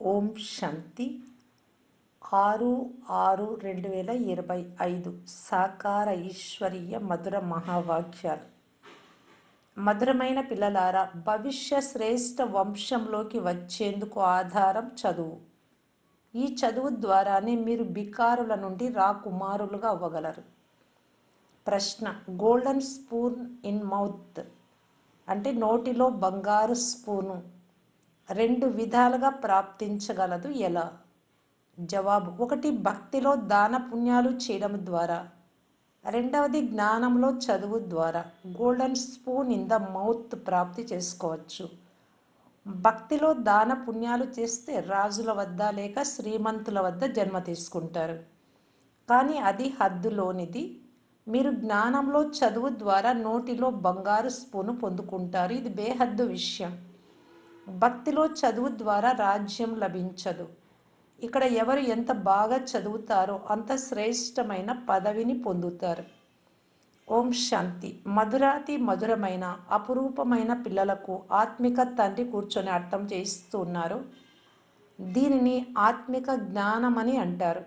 ఓం శాంతి. ఆరు ఆరు రెండు వేల ఇరవై ఐదు సాకార ఈశ్వరీయ మధుర మహావాక్యాలు. మధురమైన పిల్లలారా భవిష్య శ్రేష్ఠ వంశంలోకి వచ్చేందుకు ఆధారం చదువు. ఈ చదువు ద్వారానే మీరు బికారుల నుండి రాకుమారులుగా అవ్వగలరు. ప్రశ్న గోల్డెన్ స్పూన్ ఇన్ మౌత్. అంటే నోటిలో బంగారు స్పూను. రెండు విధాలుగా ప్రాప్తించగలదు. ఎలా? జవాబు ఒకటి భక్తిలో దాన పుణ్యాలు చేయడం ద్వారా. రెండవది జ్ఞానంలో చదువు ద్వారా. Golden spoon in the mouth ప్రాప్తి చేసుకోవచ్చు. భక్తిలో దాన పుణ్యాలు చేస్తే రాజుల వద్ద లేక శ్రీమంతుల వద్ద జన్మ తీసుకుంటారు. కానీ అది హద్దులోనిది. మీరు జ్ఞానంలో చదువు ద్వారా నోటిలో బంగారు స్పూను పొందుకుంటారు. ఇది బేహద్దు విషయం. భక్తిలో చదువు ద్వారా రాజ్యం లభించదు. ఇక్కడ ఎవరు ఎంత బాగా చదువుతారో అంత శ్రేష్టమైన పదవిని పొందుతారు. ఓం శాంతి. మధురాతి మధురమైన అపురూపమైన పిల్లలకు ఆత్మిక తండ్రి కూర్చొని అర్థం చేస్తున్నారు దీనిని ఆత్మిక జ్ఞానమని అంటారు.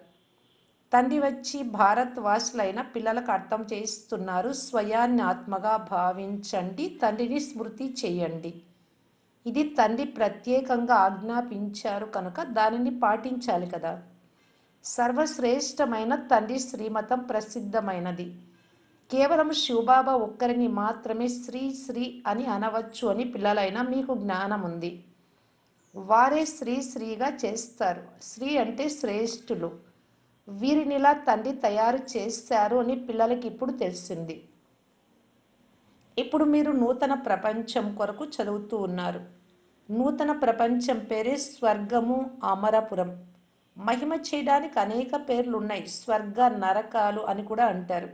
తండ్రి వచ్చి భారత్ వాసులైన పిల్లలకు అర్థం చేస్తున్నారు స్వయాన్ని ఆత్మగా భావించండి. తండ్రిని స్మృతి చేయండి. ఇది తండ్రి ప్రత్యేకంగా ఆజ్ఞాపించారు కనుక దానిని పాటించాలి కదా. సర్వశ్రేష్టమైన తండ్రి శ్రీమతం ప్రసిద్ధమైనది. కేవలం శివబాబా ఒక్కరిని మాత్రమే శ్రీ శ్రీ అని అనవచ్చు అని పిల్లలైనా మీకు జ్ఞానం ఉంది. వారే శ్రీ శ్రీగా చేస్తారు. శ్రీ అంటే శ్రేష్ఠులు. వీరినిలా తండ్రి తయారు చేశారు అని పిల్లలకి ఇప్పుడు తెలిసింది. ఇప్పుడు మీరు నూతన ప్రపంచం కొరకు చదువుతూ ఉన్నారు. నూతన ప్రపంచం పేరే స్వర్గము అమరపురం. మహిమ చేయడానికి అనేక పేర్లు ఉన్నాయి స్వర్గ నరకాలు అని కూడా అంటారు.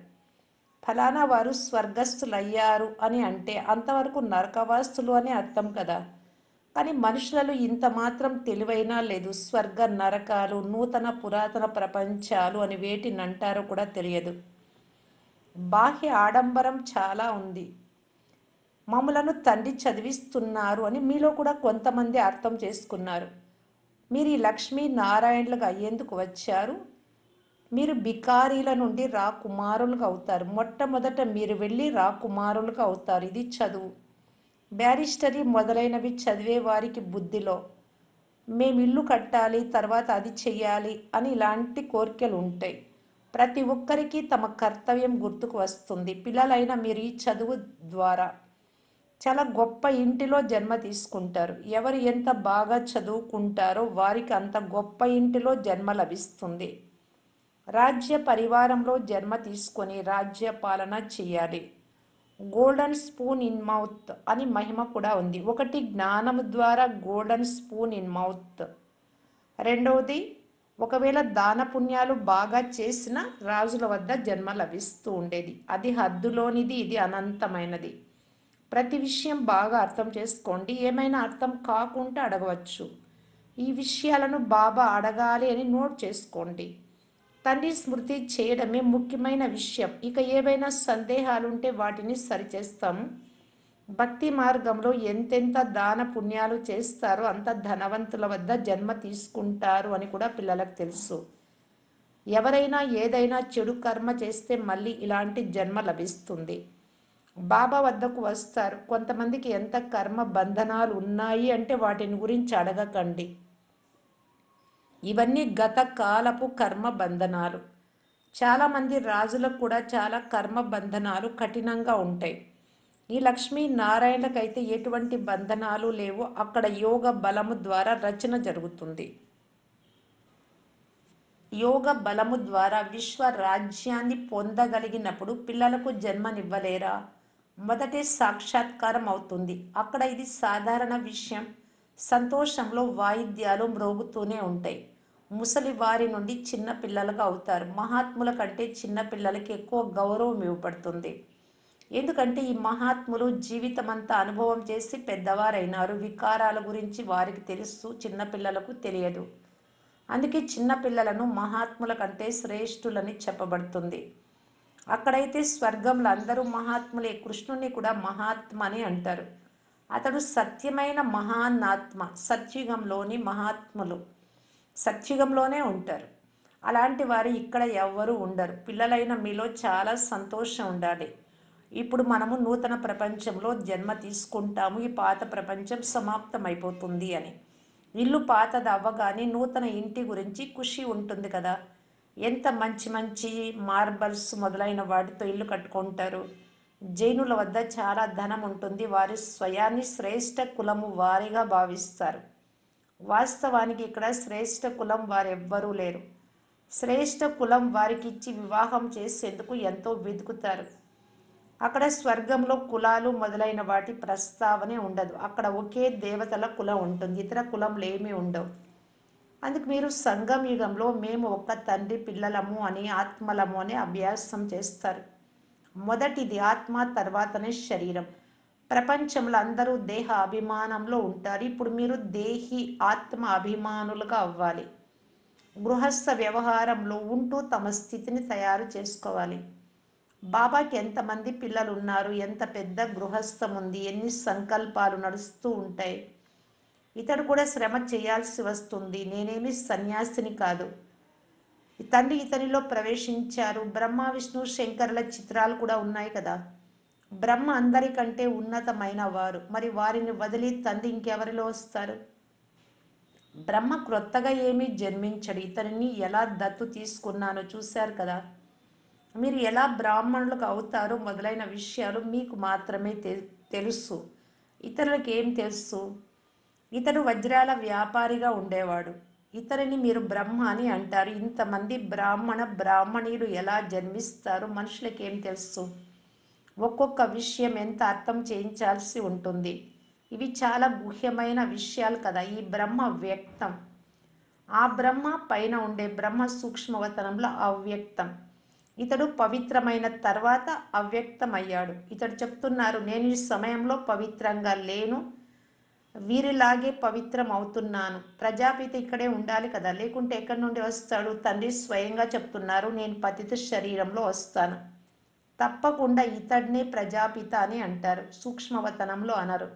ఫలానా వారు స్వర్గస్థులయ్యారు అని అంటే అంతవరకు నరకవాస్తులు అని అర్థం కదా. కానీ మనుషులలో ఇంత మాత్రం తెలివైనా లేదు. స్వర్గ నరకాలు నూతన పురాతన ప్రపంచాలు అని వేటిని అంటారో కూడా తెలియదు. బాహ్య ఆడంబరం చాలా ఉంది. మమ్మలను తండ్రి చదివిస్తున్నారు అని మీలో కూడా కొంతమంది అర్థం చేసుకున్నారు. మీరు ఈ లక్ష్మీ నారాయణులుగా అయ్యేందుకు వచ్చారు? మీరు బికారీల నుండి రాకుమారులుగా అవుతారు. మొట్టమొదట మీరు వెళ్ళి రాకుమారులుగా అవుతారు. ఇది చదువు. బ్యారిస్టరీ మొదలైనవి చదివే వారికి బుద్ధిలో. మేము ఇల్లు కట్టాలి తర్వాత అది చెయ్యాలి అని ఇలాంటి కోరికలు ఉంటాయి. ప్రతి ఒక్కరికి తమ కర్తవ్యం గుర్తుకు వస్తుంది. పిల్లలైన మీరు ఈ చదువు ద్వారా చాలా గొప్ప ఇంటిలో జన్మ తీసుకుంటారు. ఎవరు ఎంత బాగా చదువుకుంటారో వారికి అంత గొప్ప ఇంటిలో జన్మ లభిస్తుంది. రాజ్య పరివారంలో జన్మ తీసుకొని రాజ్య పాలన చేయాలి. గోల్డెన్ స్పూన్ ఇన్ మౌత్ అని మహిమ కూడా ఉంది. ఒకటి జ్ఞానం ద్వారా గోల్డెన్ స్పూన్ ఇన్ మౌత్ రెండవది ఒకవేళ దాన పుణ్యాలు బాగా చేసిన రాజుల వద్ద జన్మ లభిస్తూ ఉండేది. అది హద్దులోనిది ఇది అనంతమైనది. ప్రతి విషయం బాగా అర్థం చేసుకోండి. ఏమైనా అర్థం కాకుండా అడగవచ్చు. ఈ విషయాలను బాబా అడగాలి అని నోట్ చేసుకోండి. తండ్రి స్మృతి చేయడమే ముఖ్యమైన విషయం. ఇక ఏవైనా సందేహాలుంటే వాటిని సరిచేస్తాము భక్తి మార్గంలో ఎంతెంత దాన పుణ్యాలు చేస్తారో అంత ధనవంతుల వద్ద జన్మ తీసుకుంటారు అని కూడా పిల్లలకు తెలుసు. ఎవరైనా ఏదైనా చెడు కర్మ చేస్తే మళ్ళీ ఇలాంటి జన్మ లభిస్తుంది. బాబా వద్దకు వస్తారు. కొంతమందికి ఎంత కర్మ బంధనాలు ఉన్నాయి అంటే వాటిని గురించి అడగకండి. ఇవన్నీ గత కాలపు కర్మ బంధనాలు. చాలామంది రాజులకు కూడా చాలా కర్మ బంధనాలు కఠినంగా ఉంటాయి. ఈ లక్ష్మీ నారాయణకైతే ఎటువంటి బంధనాలు లేవు. అక్కడ యోగ బలము ద్వారా రచన జరుగుతుంది. యోగ బలము ద్వారా విశ్వ రాజ్యాన్ని పొందగలిగినప్పుడు పిల్లలకు జన్మనివ్వలేరా? మొదటి సాక్షాత్కారం అవుతుంది. అక్కడ ఇది సాధారణ విషయం. సంతోషంలో వాయిద్యాలు మ్రోగుతూనే ఉంటాయి. ముసలి వారి నుండి చిన్న పిల్లలుగా అవుతారు. మహాత్ముల కంటే చిన్న పిల్లలకి ఎక్కువ గౌరవం ఇవ్వబడుతుంది. ఎందుకంటే ఈ మహాత్ములు జీవితం అంతా అనుభవం చేసి పెద్దవారైనారు. వికారాల గురించి వారికి తెలుసు చిన్నపిల్లలకు తెలియదు. అందుకే చిన్నపిల్లలను మహాత్ముల కంటే శ్రేష్ఠులని చెప్పబడుతుంది. అక్కడైతే స్వర్గంలో అందరూ మహాత్ములే. కృష్ణుని కూడా మహాత్మ అని అంటారు. అతడు సత్యమైన మహానాత్మ సత్యుగంలోని మహాత్ములు. సత్యుగంలోనే ఉంటారు. అలాంటి వారు ఇక్కడ ఎవ్వరూ ఉండరు. పిల్లలైన మీలో చాలా సంతోషం ఉండాలి. ఇప్పుడు మనము నూతన ప్రపంచంలో జన్మ తీసుకుంటాము. ఈ పాత ప్రపంచం సమాప్తమైపోతుంది అని. ఇల్లు పాతది అవ్వగానే నూతన ఇంటి గురించి ఖుషి ఉంటుంది కదా. ఎంత మంచి మంచి మార్బల్స్ మొదలైన వాటితో ఇల్లు కట్టుకుంటారు. జైనుల వద్ద చాలా ధనం ఉంటుంది. వారి స్వయాన్ని శ్రేష్ఠ కులము వారిగా భావిస్తారు. వాస్తవానికి ఇక్కడ శ్రేష్ఠ కులం వారెవ్వరూ లేరు. శ్రేష్ఠ కులం వారికి ఇచ్చి వివాహం చేసేందుకు ఎంతో వెతుకుతారు. అక్కడ స్వర్గంలో కులాలు మొదలైన వాటి ప్రస్తావనే ఉండదు. అక్కడ ఒకే దేవతల కులం ఉంటుంది. ఇతర కులంలు ఏమీ ఉండవు. అందుకు మీరు సంఘం యుగంలో మేము ఒక్క తండ్రి పిల్లలము అని ఆత్మలము అని అభ్యాసం చేస్తారు. మొదటిది ఆత్మ తర్వాతనే శరీరం. ప్రపంచంలో అందరూ దేహ అభిమానంలో ఉంటారు. ఇప్పుడు మీరు దేహి ఆత్మ అభిమానులుగా అవ్వాలి. గృహస్థ వ్యవహారంలో ఉంటూ తమ స్థితిని తయారు చేసుకోవాలి. బాబాకి ఎంతమంది పిల్లలు ఉన్నారు ఎంత పెద్ద గృహస్థం ఉంది? ఎన్ని సంకల్పాలు నడుస్తూ ఉంటాయి? ఇతడు కూడా శ్రమ చేయాల్సి వస్తుంది. నేనేమి సన్యాసిని కాదు. తండ్రి ఇతనిలో ప్రవేశించారు. బ్రహ్మ విష్ణు శంకరుల చిత్రాలు కూడా ఉన్నాయి కదా. బ్రహ్మ అందరికంటే ఉన్నతమైన వారు. మరి వారిని వదిలి తండ్రి ఇంకెవరిలో వస్తారు? బ్రహ్మ క్రొత్తగా ఏమీ జన్మించడు. ఇతనిని ఎలా దత్తు తీసుకున్నానో చూశారు కదా. మీరు ఎలా బ్రాహ్మణులకు అవుతారో మొదలైన విషయాలు మీకు మాత్రమే తె తెలుసు. ఇతరులకు ఏం తెలుసు? ఇతడు వజ్రాల వ్యాపారిగా ఉండేవాడు. ఇతరిని మీరు బ్రహ్మ అని అంటారు. ఇంతమంది బ్రాహ్మణ బ్రాహ్మణీయులు ఎలా జన్మిస్తారు? మనుషులకి ఏం తెలుసు? ఒక్కొక్క విషయం ఎంత అర్థం చేయించాల్సి ఉంటుంది? ఇవి చాలా గుహ్యమైన విషయాలు కదా. ఈ బ్రహ్మ వ్యక్తం. ఆ బ్రహ్మ పైన ఉండే బ్రహ్మ సూక్ష్మవతనంలో అవ్యక్తం. ఇతడు పవిత్రమైన తర్వాత అవ్యక్తమయ్యాడు. ఇతడు చెప్తున్నారు నేను ఈ సమయంలో పవిత్రంగా లేను. వీరిలాగే పవిత్రం అవుతున్నాను ప్రజాపిత ఇక్కడే ఉండాలి కదా. లేకుంటే ఎక్కడి నుండి వస్తాడు? తండ్రి స్వయంగా చెప్తున్నారు నేను పతిత శరీరంలో వస్తాను. తప్పకుండా ఇతడినే ప్రజాపిత అని అంటారు. సూక్ష్మవతనంలో అనరు.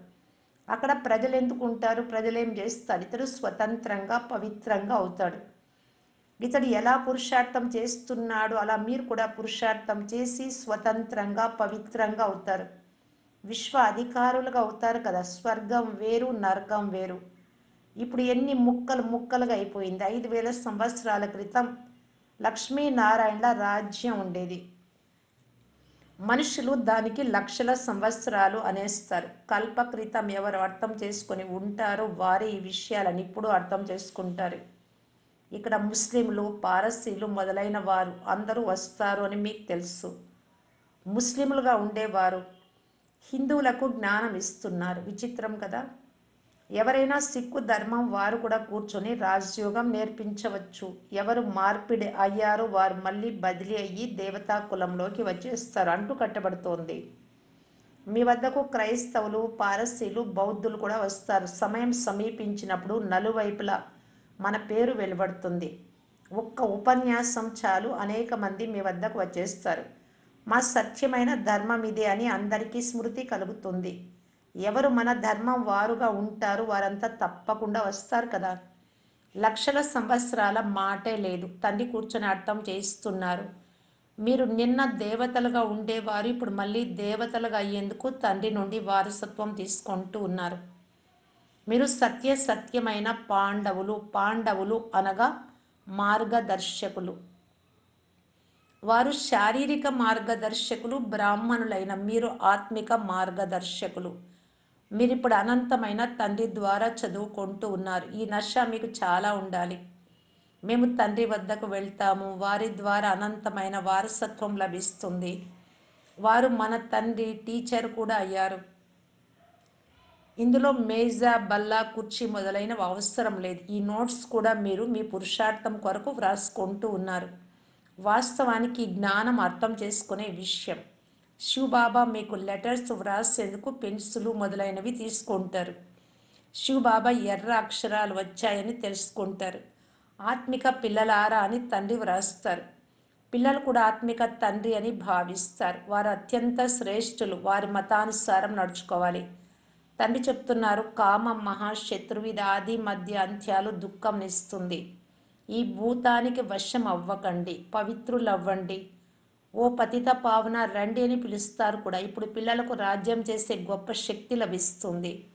అక్కడ ప్రజలు ఎందుకు ఉంటారు ప్రజలేం చేస్తారు? ఇతడు స్వతంత్రంగా పవిత్రంగా అవుతాడు. ఇతడు ఎలా పురుషార్థం చేస్తున్నాడు? అలా మీరు కూడా పురుషార్థం చేసి స్వతంత్రంగా పవిత్రంగా అవుతారు. విశ్వ అధికారులుగా అవుతారు కదా. స్వర్గం వేరు నరకం వేరు. ఇప్పుడు ఎన్ని ముక్కలు ముక్కలుగా అయిపోయింది. ఐదు వేల సంవత్సరాల క్రితం లక్ష్మీనారాయణల రాజ్యం ఉండేది. మనుషులు దానికి లక్షల సంవత్సరాలు అనేస్తారు. కల్పక్రితం ఎవరు అర్థం చేసుకొని ఉంటారో వారే ఈ విషయాలను ఇప్పుడు అర్థం చేసుకుంటారు. ఇక్కడ ముస్లింలు పారసీలు మొదలైన వారు అందరూ వస్తారు అని మీకు తెలుసు. ముస్లింలుగా ఉండేవారు. హిందువులకు జ్ఞానం ఇస్తున్నారు. విచిత్రం కదా? ఎవరైనా సిక్కు ధర్మం వారు కూడా కూర్చొని రాజయోగం నేర్పించవచ్చు. ఎవరు మార్పిడి అయ్యారో వారు మళ్ళీ బదిలీ అయ్యి దేవతా కులంలోకి వచ్చేస్తారు అంటూ కట్టబడుతోంది. మీ వద్దకు క్రైస్తవులు పారసీలు బౌద్ధులు కూడా వస్తారు. సమయం సమీపించినప్పుడు నలువైపులా మన పేరు వెలువడుతుంది. ఒక్క ఉపన్యాసం చాలు. అనేక మంది మీ వద్దకు వచ్చేస్తారు. మా సత్యమైన ధర్మం ఇదే అని అందరికీ స్మృతి కలుగుతుంది. ఎవరు మన ధర్మం వారుగా ఉంటారు వారంతా తప్పకుండా వస్తారు కదా. లక్షల సంవత్సరాల మాటే లేదు. తండ్రి కూర్చొని అర్థం చేయిస్తున్నారు. మీరు నిన్న దేవతలుగా ఉండేవారు ఇప్పుడు మళ్ళీ దేవతలుగా అయ్యేందుకు తండ్రి నుండి వారసత్వం తీసుకుంటూ ఉన్నారు. మీరు సత్య సత్యమైన పాండవులు పాండవులు అనగా మార్గదర్శకులు. వారు శారీరక మార్గదర్శకులు బ్రాహ్మణులైన మీరు ఆత్మిక మార్గదర్శకులు. మీరు ఇప్పుడు అనంతమైన తండ్రి ద్వారా చదువుకుంటూ ఉన్నారు. ఈ నష మీకు చాలా ఉండాలి. మేము తండ్రి వద్దకు వెళ్తాము. వారి ద్వారా అనంతమైన వారసత్వం లభిస్తుంది. వారు మన తండ్రి టీచర్ కూడా అయ్యారు. ఇందులో మేజా బల్లా కుర్చీ మొదలైనవి అవసరం లేదు. ఈ నోట్స్ కూడా మీరు మీ పురుషార్థం కొరకు వ్రాసుకుంటూ ఉన్నారు. వాస్తవానికి జ్ఞానం అర్థం చేసుకునే విషయం. శివబాబా మీకు లెటర్స్ వ్రాసేందుకు పెన్సిల్ మొదలైనవి తీసుకుంటారు. శివబాబా ఎర్ర అక్షరాలు వచ్చాయని తెలుసుకుంటారు. ఆత్మిక పిల్లలారా అని తండ్రి వ్రాస్తారు. పిల్లలు కూడా ఆత్మిక తండ్రి అని భావిస్తారు. వారు అత్యంత శ్రేష్ఠులు. వారి మతానుసారం నడుచుకోవాలి. తండ్రి చెప్తున్నారు కామం మహాశత్రువిది ఆది మధ్య అంత్యాలు దుఃఖం ఇస్తుంది. ఈ భూతానికి వశం అవ్వకండి పవిత్రులవ్వండి. ఓ పతిత పావన రండి అని పిలుస్తారు కూడా. ఇప్పుడు పిల్లలకు రాజ్యం చేసే గొప్ప శక్తి లభిస్తుంది.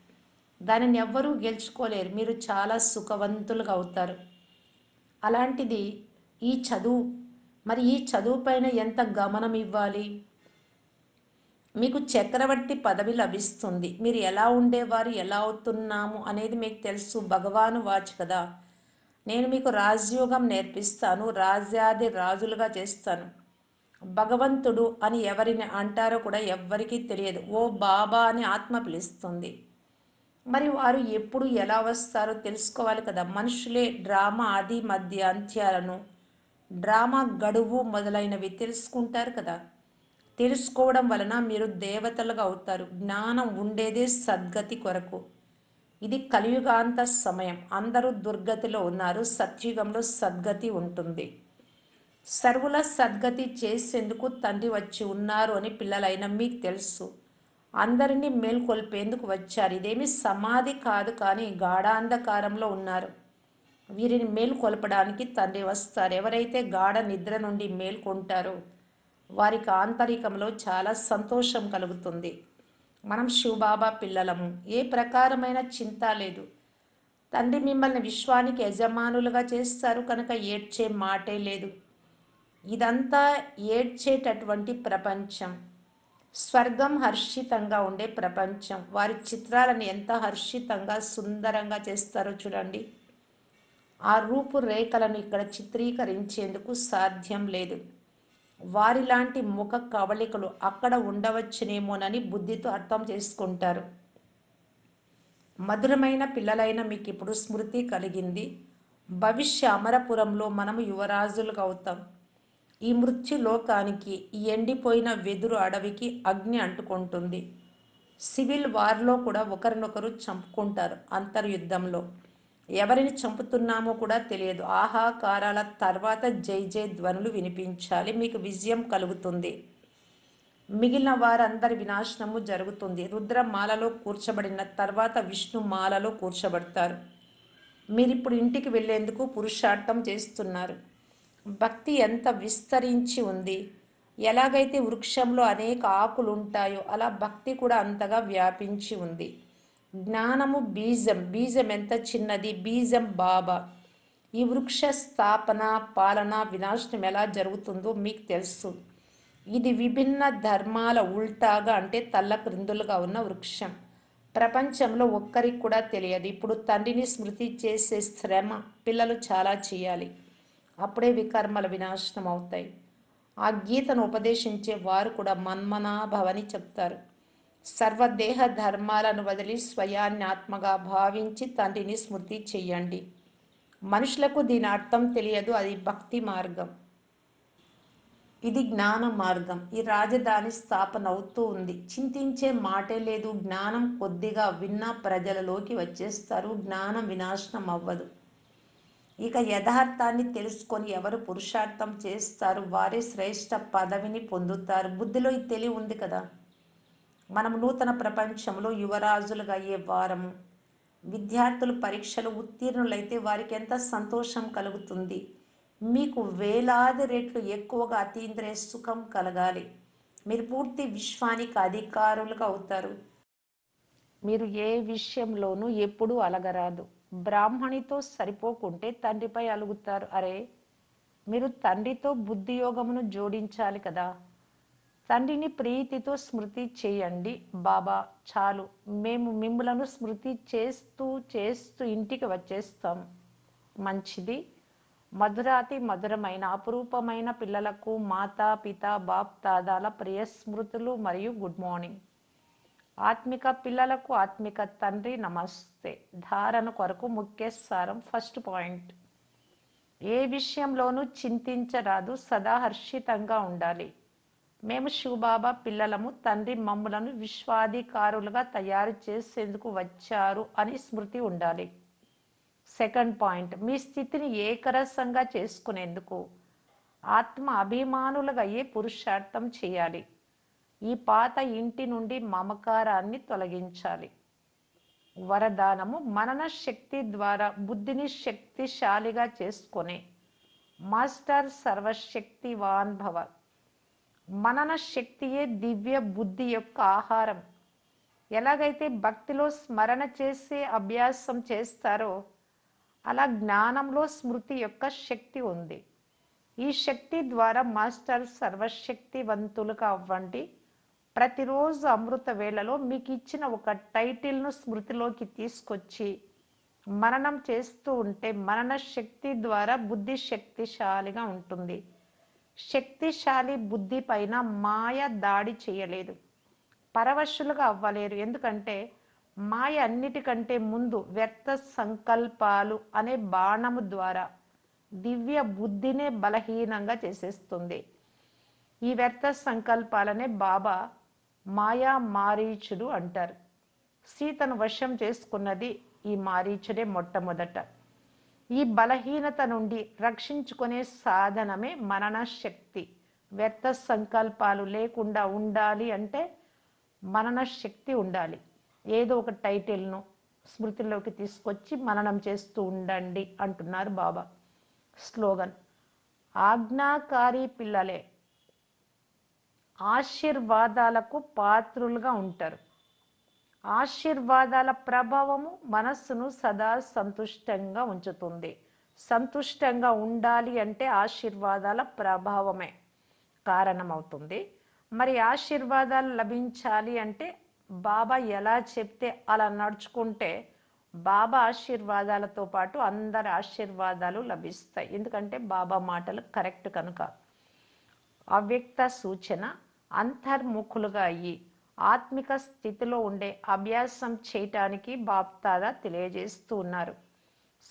దానిని ఎవ్వరూ గెలుచుకోలేరు. మీరు చాలా సుఖవంతులుగా అవుతారు. అలాంటిది ఈ చదువు. మరి ఈ చదువు పైన ఎంత గమనం ఇవ్వాలి? మీకు చక్రవర్తి పదవి లభిస్తుంది. మీరు ఎలా ఉండేవారు? ఎలా అవుతున్నాము అనేది మీకు తెలుసు. భగవాను వాచ్ కదా. నేను మీకు రాజయోగం నేర్పిస్తాను రాజ్యాది రాజులుగా చేస్తాను. భగవంతుడు అని ఎవరిని అంటారో కూడా ఎవ్వరికీ తెలియదు. ఓ బాబా అని ఆత్మ పిలుస్తుంది. మరి వారు ఎప్పుడు ఎలా వస్తారో తెలుసుకోవాలి కదా. మనుషులే డ్రామా ఆది మధ్య అంత్యాలను. డ్రామా గడువు మొదలైనవి తెలుసుకుంటారు కదా. తెలుసుకోవడం వలన మీరు దేవతలుగా అవుతారు. జ్ఞానం ఉండేదే సద్గతి కొరకు. ఇది కలియుగాంత సమయం. అందరూ దుర్గతిలో ఉన్నారు. సత్యుగంలో సద్గతి ఉంటుంది. సర్వుల సద్గతి చేసేందుకు తండ్రి వచ్చి ఉన్నారు అని పిల్లలైన మీకు తెలుసు. అందరినీ మేల్కొల్పేందుకు వచ్చారు. ఇదేమి సమాధి కాదు కానీ గాఢాంధకారంలో ఉన్నారు. వీరిని మేల్కొల్పడానికి తండ్రి వస్తారు. ఎవరైతే గాఢ నిద్ర నుండి మేల్కొంటారో వారికి ఆంతరికంలో చాలా సంతోషం కలుగుతుంది. మనం శివబాబా పిల్లలము. ఏ ప్రకారమైన చింత లేదు. తండ్రి మిమ్మల్ని విశ్వానికి యజమానులుగా చేస్తారు కనుక ఏడ్చే మాటే లేదు. ఇదంతా ఏడ్చేటటువంటి ప్రపంచం. స్వర్గం హర్షితంగా ఉండే ప్రపంచం. వారి చిత్రాలను ఎంత హర్షితంగా సుందరంగా చేస్తారో చూడండి. ఆ రూపురేఖలను ఇక్కడ చిత్రీకరించేందుకు సాధ్యం లేదు. వారిలాంటి ముఖ కవళికలు అక్కడ ఉండవచ్చునేమోనని బుద్ధితో అర్థం చేసుకుంటారు. మధురమైన పిల్లలైన మీకు ఇప్పుడు స్మృతి కలిగింది. భవిష్య అమరపురంలో మనము యువరాజులుగా అవుతాం ఈ మృత్యు లోకానికి ఈ ఎండిపోయిన వెదురు అడవికి అగ్ని అంటుకుంటుంది. సివిల్ వార్లో కూడా ఒకరినొకరు చంపుకుంటారు అంతర్యుద్ధంలో. ఎవరిని చంపుతున్నామో కూడా తెలియదు. ఆహాకారాల తర్వాత జై జై ధ్వనులు వినిపించాలి. మీకు విజయం కలుగుతుంది. మిగిలిన వారందరి వినాశనము జరుగుతుంది. రుద్రమాలలో కూర్చబడిన తర్వాత విష్ణు మాలలో కూర్చబడతారు. మీరు ఇప్పుడు ఇంటికి వెళ్ళేందుకు పురుషార్థం చేస్తున్నారు. భక్తి ఎంత విస్తరించి ఉంది. ఎలాగైతే వృక్షంలో అనేక ఆకులు ఉంటాయో అలా భక్తి కూడా అంతగా వ్యాపించి ఉంది. జ్ఞానము బీజం బీజం ఎంత చిన్నది? బీజం బాబా. ఈ వృక్ష స్థాపన పాలన వినాశనం ఎలా జరుగుతుందో మీకు తెలుసు. ఇది విభిన్న ధర్మాల ఉల్టాగా అంటే తల్ల క్రిందులుగా ఉన్న వృక్షం. ప్రపంచంలో ఒక్కరికి కూడా తెలియదు. ఇప్పుడు తండ్రిని స్మృతి చేసే శ్రమ పిల్లలు చాలా చేయాలి. అప్పుడే వికర్మల వినాశనం అవుతాయి. ఆ గీతను ఉపదేశించే వారు కూడా మన్మనాభవని చెప్తారు. సర్వదేహ ధర్మాలను వదిలి స్వయాన్ని ఆత్మగా భావించి తండ్రిని స్మృతి చెయ్యండి. మనుషులకు దీని అర్థం తెలియదు అది భక్తి మార్గం. ఇది జ్ఞాన మార్గం. ఈ రాజధాని స్థాపన అవుతూ ఉంది. చింతించే మాటే లేదు. జ్ఞానం కొద్దిగా విన్న ప్రజలలోకి వచ్చేస్తారు. జ్ఞానం వినాశనం అవ్వదు. ఇక యథార్థాన్ని తెలుసుకొని ఎవరు పురుషార్థం చేస్తారు? వారే శ్రేష్ట పదవిని పొందుతారు. బుద్ధిలో ఈ తెలివి ఉంది కదా. మనం నూతన ప్రపంచంలో యువరాజులుగా అయ్యే వారము విద్యార్థులు పరీక్షలు ఉత్తీర్ణులైతే వారికి ఎంత సంతోషం కలుగుతుంది. మీకు వేలాది రెట్లు ఎక్కువగా అతీంద్రియ సుఖం కలగాలి. మీరు పూర్తి విశ్వానికి అధికారులుగా అవుతారు. మీరు ఏ విషయంలోనూ ఎప్పుడూ అలగరాదు. బ్రాహ్మణితో సరిపోకుంటే తండ్రిపై అలుగుతారు. అరే మీరు తండ్రితో బుద్ధి యోగమును జోడించాలి కదా. తండ్రిని ప్రీతితో స్మృతి చేయండి. బాబా చాలు. మేము మిమ్మలను స్మృతి చేస్తూ చేస్తూ ఇంటికి వచ్చేస్తాం. మంచిది. మధురాతి మధురమైన అపురూపమైన పిల్లలకు మాతా పిత బాప్ తాదాల ప్రియ స్మృతులు మరియు గుడ్ మార్నింగ్. ఆత్మిక పిల్లలకు ఆత్మిక తండ్రి నమస్తే. ధారణ కొరకు ముఖ్య సారం ఫస్ట్ పాయింట్. ఏ విషయంలోనూ చింతించరాదు సదా హర్షితంగా ఉండాలి. మేము శివబాబా పిల్లలము తండ్రి మమ్ములను విశ్వాధికారులుగా తయారు చేసేందుకు వచ్చారు అని స్మృతి ఉండాలి. సెకండ్ పాయింట్ మీ స్థితిని ఏకరసంగా చేసుకునేందుకు. ఆత్మ అభిమానులుగా అయ్యే పురుషార్థం చేయాలి. ఈ పాత ఇంటి నుండి మమకారాన్ని తొలగించాలి. వరదానము మనన శక్తి ద్వారా బుద్ధిని శక్తిశాలిగా చేసుకొని. మాస్టర్ సర్వశక్తివాన్ భవ. మనన శక్తియే దివ్య బుద్ధి యొక్క ఆహారం. ఎలాగైతే భక్తిలో స్మరణ చేసే అభ్యాసం చేస్తారో అలా జ్ఞానంలో స్మృతి యొక్క శక్తి ఉంది. ఈ శక్తి ద్వారా మాస్టర్ సర్వశక్తివంతులుగా అవ్వండి. ప్రతిరోజు అమృత వేళలో మీకు ఇచ్చిన ఒక టైటిల్ను స్మృతిలోకి తీసుకొచ్చి మననం చేస్తూ ఉంటే మనన శక్తి ద్వారా బుద్ధి శక్తిశాలిగా ఉంటుంది. శక్తిశాలి బుద్ధి పైన మాయ దాడి చేయలేదు. పరవశులుగా అవ్వలేరు. ఎందుకంటే మాయ అన్నిటికంటే ముందు వ్యర్థ సంకల్పాలు అనే బాణము ద్వారా దివ్య బుద్ధినే బలహీనంగా చేసేస్తుంది. ఈ వ్యర్థ సంకల్పాలనే బాబా మాయా మారీచుడు అంటారు. సీతను వశం చేసుకున్నది ఈ మారీచుడే మొట్టమొదట. ఈ బలహీనత నుండి రక్షించుకునే సాధనమే మనన శక్తి. వ్యర్థ సంకల్పాలు లేకుండా ఉండాలి అంటే మనన శక్తి ఉండాలి. ఏదో ఒక టైటిల్ను స్మృతిలోకి తీసుకొచ్చి మననం చేస్తూ ఉండండి అంటున్నారు బాబా. స్లోగన్ ఆజ్ఞాకారి పిల్లలే ఆశీర్వాదాలకు పాత్రులుగా ఉంటారు. ఆశీర్వాదాల ప్రభావము మనస్సును సదా సంతుష్టంగా ఉంచుతుంది. సంతుష్టంగా ఉండాలి అంటే ఆశీర్వాదాల ప్రభావమే కారణమవుతుంది. మరి ఆశీర్వాదాలు లభించాలి అంటే బాబా ఎలా చెప్తే అలా నడుచుకుంటే బాబా ఆశీర్వాదాలతో పాటు అందరి ఆశీర్వాదాలు లభిస్తాయి. ఎందుకంటే బాబా మాటలు కరెక్ట్ కనుక. అవ్యక్త సూచన అంతర్ముఖులుగా అయ్యి ఆత్మిక స్థితిలో ఉండే అభ్యాసం చేయటానికి బాప్తాదా తెలియజేస్తూ ఉన్నారు.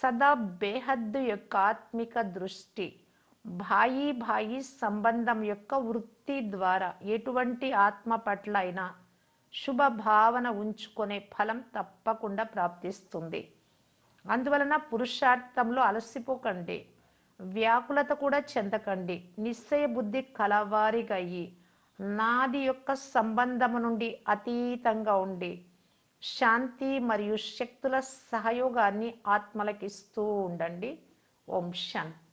సదా బేహద్దు యొక్క ఆత్మిక దృష్టి భాయి భాయి సంబంధం యొక్క వృత్తి ద్వారా ఎటువంటి ఆత్మ పట్ల అయినా శుభ భావన ఉంచుకునే ఫలం తప్పకుండా ప్రాప్తిస్తుంది. అందువలన పురుషార్థంలో అలసిపోకండి. వ్యాకులత కూడా చెందకండి. నిశ్చయ బుద్ధి కలవారిగయ్యి. నాది యొక్క సంబంధము నుండి అతీతంగా ఉండి శాంతి మరియు శక్తుల సహయోగాన్ని ఆత్మలకిస్తూ ఉండండి. ఓం శాంతి.